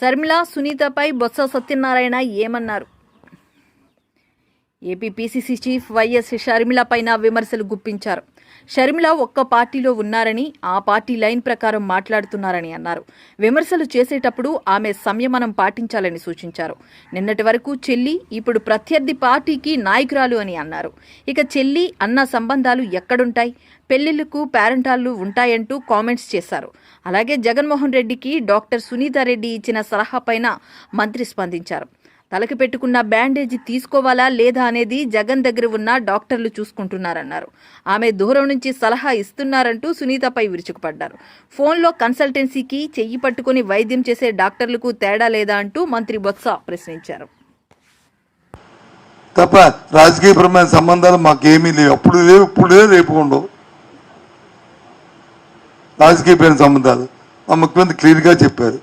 శర్మిల సునీతపై బొత్స సత్యనారాయణ ఏమన్నారు? APPCC chief YS Sharmila పైన విమర్శలు గుప్పించారు. షర్మిల ఒక్క పార్టీలో ఉన్నారని ఆ పార్టీ లైన్ ప్రకారం మాట్లాడుతున్నారని అన్నారు. విమర్శలు చేసేటప్పుడు ఆమె సంయమనం పాటించాలని సూచించారు. నిన్నటి వరకు చెల్లి ఇప్పుడు ప్రత్యర్థి పార్టీకి నాయకురాలు అని అన్నారు. ఇక చెల్లి అన్న సంబంధాలు ఎక్కడుంటాయి? పెళ్ళిళ్ళకు పేరెంటాళ్ళు ఉంటాయంటూ కామెంట్స్ చేశారు. అలాగే జగన్మోహన్ రెడ్డికి డాక్టర్ సునీతారెడ్డి ఇచ్చిన సలహా పైన మంత్రి స్పందించారు. తలకి పెట్టుకున్న బ్యాండేజీ తీసుకోవాలా లేదా అనేది జగన్ దగ్గర ఉన్న డాక్టర్లు చూసుకుంటున్నారన్నారు. ఆమె దూరం నుంచి సలహా ఇస్తున్నారంటూ సునీతపై విరుచుకుపడ్డారు. ఫోన్లో కన్సల్టెన్సీకి చెయ్యి పట్టుకుని వైద్యం చేసే డాక్టర్లకు తేడా లేదా అంటూ మంత్రి బొత్స ప్రశ్నించారు. తప్ప రాజకీయపరమైన సంబంధాలు మాకేమీ లేవు. అప్పుడు లేవు ఇప్పుడు లేవు రేపు ఉండవు. రాజకీయపరమైన సంబంధాలు మా ముఖ్యమంత్రి క్లియర్గా చెప్పారు.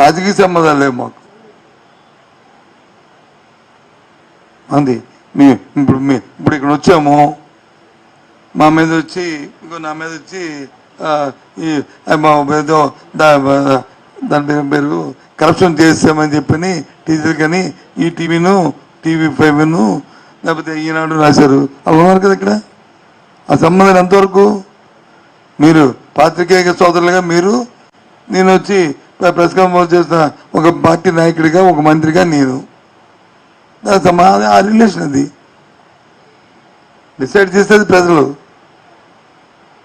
రాజకీయ సంబంధాలు లేవు మాకు. అంది. మీ ఇప్పుడు మీ ఇప్పుడు ఇక్కడ వచ్చాము. మా మీద వచ్చి ఇంకో నా మీద వచ్చి మా ఏదో దాని పేరు పేరు కరప్షన్ చేస్తామని చెప్పని టీచర్ కానీ ఈ టీవీను టీవీ ఫైవ్ను లేకపోతే ఈనాడు రాశారు. అలా ఉన్నారు కదా ఇక్కడ. ఆ సంబంధం ఎంతవరకు? మీరు పాత్రికేయ సోదరులుగా మీరు నేను వచ్చి ప్రెస్ కాన్ఫరెన్స్ చేసిన ఒక పార్టీ నాయకుడిగా ఒక మంత్రిగా నేను. సమాధానం ఆ రిలేషన్ అది. డిసైడ్ చేసేది ప్రజలు.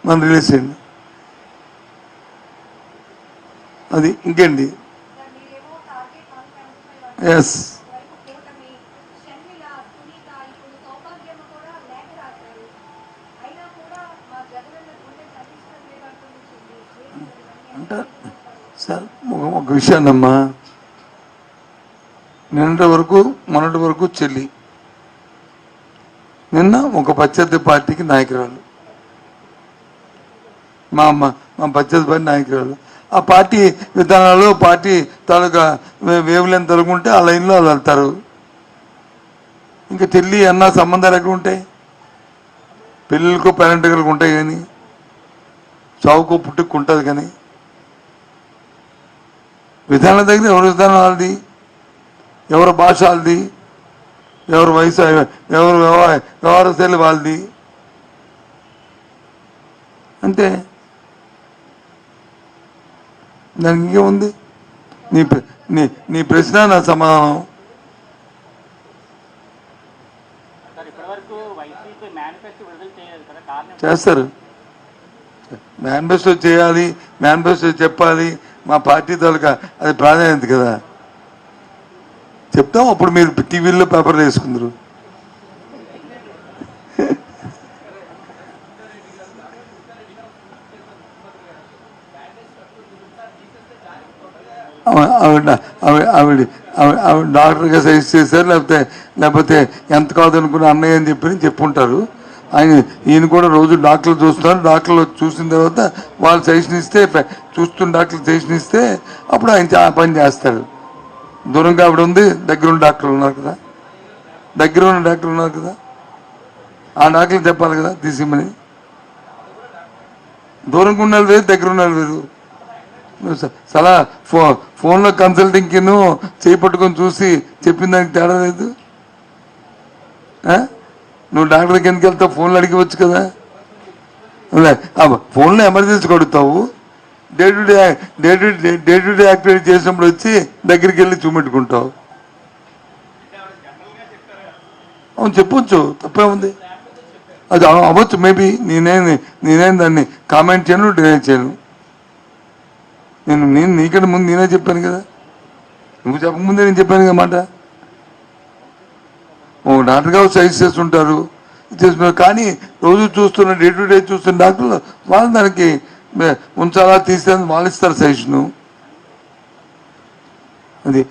మన రిలేషన్ అది ఇంకేంటి? ఎస్ కూటమి షర్మిల సునీత ఇప్పుడు సౌభాగ్యమ్మ కూడా లేఖ రాశారు అయినా కూడా మా జగనన్న గుండె చదివించడం లేదంటుంది చెల్లి అంటే సార్ ఒక విషయాన్నమ్మా. నిన్నటి వరకు మొన్నటి వరకు చెల్లి. నిన్న ఒక ప్రత్యర్థి పార్టీకి నాయకురాలు. మా అమ్మ మా ప్రత్యర్థి పార్టీ నాయకురాలు. ఆ పార్టీ విధానాలు పార్టీ తాలూకా వేవులను తొలగుంటే ఆ లైన్లో వాళ్ళు వెళ్తారు. ఇంకా చెల్లి అన్న సంబంధాలు ఎక్కడ ఉంటాయి? పెళ్ళిళ్ళకు పేరెంట్లకు ఉంటాయి కానీ చావుకో పుట్టుకు ఉంటుంది కానీ విధానం దగ్గర ఎవరి విధానం వాళ్ళది? ఎవరి భాష వాళ్ళది? ఎవరి వయసు ఎవరు వ్యవహార శైలి వాళ్ళది? అంతే. దానికి ఇంకేముంది నీ నీ నీ ప్రశ్న నా సమాధానం. చేస్తారు. మేనిఫెస్టో చేయాలి మేనిఫెస్టో చెప్పాలి మా పార్టీ తాలూకా అది ప్రాధాన్యత కదా. చెప్తాం అప్పుడు మీరు టీవీల్లో పేపర్లు వేసుకుందరు. ఆవిడ ఆవిడ ఆవిడ ఆవిడ ఆవిడ- ఆవిడ డాక్టర్గా సజెస్ట్ చేశారు లేకపోతే లేకపోతే ఎంత కాదనుకున్న అన్నయ్య అని చెప్పి చెప్పుంటారు ఆయన ఈయన కూడా రోజు డాక్టర్లు చూస్తున్నారు డాక్టర్లు చూసిన తర్వాత వాళ్ళు సజెషన్ ఇస్తే చూస్తున్న డాక్టర్లు సజెషన్ ఇస్తే అప్పుడు ఆయన పని చేస్తారు దూరంగా ఆవిడ ఉంది దగ్గర ఉన్న డాక్టర్లు ఉన్నారు కదా. దగ్గర ఉన్న డాక్టర్లు ఉన్నారు కదా. ఆ డాక్టర్లు చెప్పాలి కదా తీసిమ్మని. దూరంగా ఉన్న లేదు దగ్గర ఉన్న వాళ్ళు వేరు. సలా ఫో ఫోన్లో కన్సల్టింగ్కి చేయి పట్టుకొని చూసి చెప్పిన దానికి తేడా లేదు. ఆ? నువ్వు డాక్టర్ దగ్గరికి ఎందుకు వెళ్తావు ఫోన్లో అడిగవచ్చు కదా? ఫోన్లో emergency కొడుతావు day to day day to day day to day activity చేసినప్పుడు వచ్చి దగ్గరికి వెళ్ళి చూపెట్టుకుంటావు. అవును చెప్పొచ్చు తప్పే ఉంది అది అవ్వచ్చు మేబీ నేనేం నేనేం దాన్ని కామెంట్ చేయను డినై చేయను. నేను నేను నీకంటే ముందు నేనే చెప్పాను కదా? నువ్వు చెప్పకముందే నేను చెప్పాను కదా మాట? నాటకాలు డాక్టర్గా సజెస్ట్ చేస్తుంటారు. చేస్తున్నారు కానీ రోజు చూస్తున్న డే టు డే చూస్తున్న డాక్టర్లు వాళ్ళు దానికి ఉంచాలా తీసేది వాళ్ళు ఇస్తారు సజెషను. అది.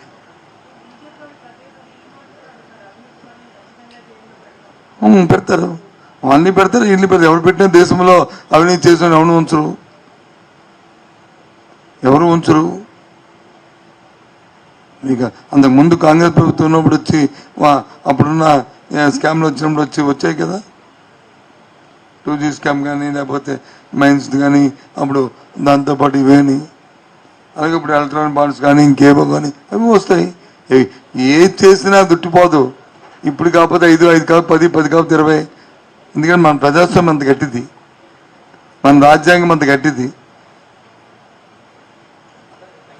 పెడతారు. వాళ్ళని పెడతారు ఇల్లు పెడతారు. ఎవరు పెట్టిన దేశంలో అవినీతి చేసిన ఎవరు ఉంచరు. ఎవరు ఉంచరు? ఇక అంతకు ముందు కాంగ్రెస్ ప్రభుత్వం ఉన్నప్పుడు వచ్చి అప్పుడున్న స్కామ్లు వచ్చినప్పుడు వచ్చి వచ్చాయి కదా? టూ జీ స్కామ్ కానీ లేకపోతే మైన్స్ కానీ అప్పుడు దాంతోపాటు ఇవేని. అలాగే ఇప్పుడు ఎలక్ట్రానిక్ బాండ్స్ కానీ ఇంకేవో కానీ అవి వస్తాయి. ఏ- ఏది చేసినా దుట్టిపోదు ఇప్పుడు కాకపోతే ఐదు ఐదు కాదు పది పది కాకపోతే ఇరవై. ఎందుకంటే మన ప్రజాస్వామ్యం అంత గట్టిది. మన రాజ్యాంగం అంత గట్టిది.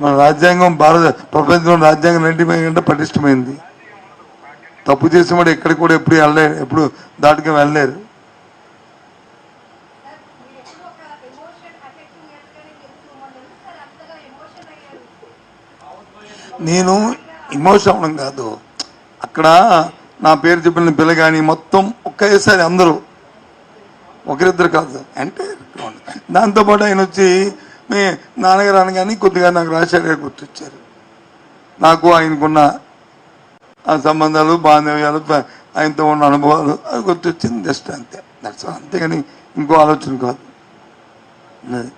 మన రాజ్యాంగం భారత ప్రపంచంలో రాజ్యాంగం రెండింటి కంటే పటిష్టమైంది. తప్పు చేసిన వాడు ఎక్కడికి కూడా ఎప్పుడు వెళ్ళలేరు ఎప్పుడు దాటుగా వెళ్ళలేరు. ఎమోషన్ నేను ఇమోషన్ అవ్వడం కాదు. అక్కడ నా పేరు చెప్పిన పిల్ల కానీ మొత్తం ఒకేసారి అందరూ ఒకరిద్దరు కాదు. అంటే దాంతోపాటు ఆయన వచ్చి మీ నాన్నగారు అనగానే కొద్దిగా నాకు రాజశేఖర్ గారు గుర్తొచ్చారు. నాకు ఆయనకున్న ఆ సంబంధాలు బాంధవ్యాలు ఆయనతో ఉన్న అనుభవాలు అది గుర్తొచ్చింది జస్ట్ అంతే. దట్స్ అంతేగాని ఇంకో ఆలోచన కాదు.